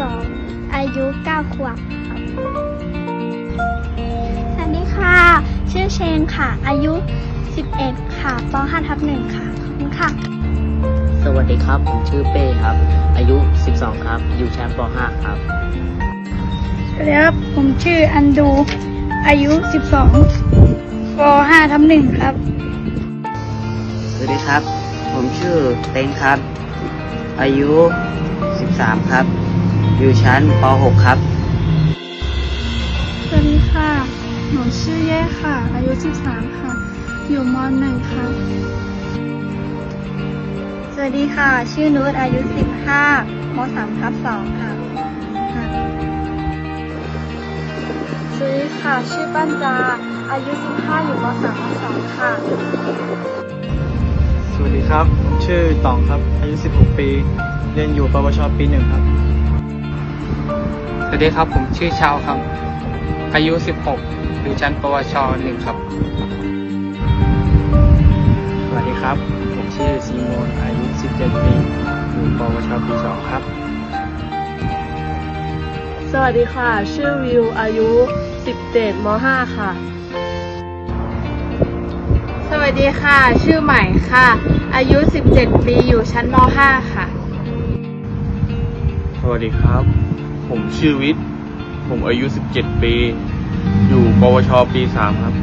สองอายุเก้าขวบครับสวัสดีค่ะ ชื่อเชนค่ะ อายุ11ค่ะปห้าทับหนึ่งค่ะขอบคุณค่ะ สวัสดีครับ ผมชื่อเป้ครับ อายุ 12 ครับ อยู่ชั้นป .5 ครับ สวัสดีครับ ผมชื่ออันดู อายุ 12ปห้าทับหนึ่งครับ สวัสดีครับ ผมชื่อเต็งครับ อายุ 13 ครับ อยู่ชั้นป .6 ครับ สวัสดีค่ะ หนูชื่อเย่ค่ะ อายุ 13 ค่ะ อยู่ม .1 ค่ะ สวัสดีค่ะ ชื่อนุชอายุ 15ม 3 ทับ2ค่ะค่ะสวัสดีค่ะ ชื่อปั้นจา อายุ 15 อยู่ม .3 ทับ2ค่ะ สวัสดีครับ ผมชื่อตองครับ อายุ 16 ปี เรียนอยู่ปวชปีหนึ่งครับ สวัสดีครับ ผมชื่อชาวครับ อายุ 16 อยู่ชั้นปวชหนึ่งครับ สวัสดีครับ ผมชื่อซีโมน อายุ 17 ปี อยู่ปวชปีสองครับ สวัสดีค่ะ ชื่อวิว อายุ 17ม5ค่ะ สวัสดีค่ะ ชื่อใหม่ค่ะ อายุ 17 ปี อยู่ชั้นม5ค่ะ สวัสดีครับ ผมชื่อวิทย์ ผมอายุ 17 ปี อยู่ปวชปี 3 ครับ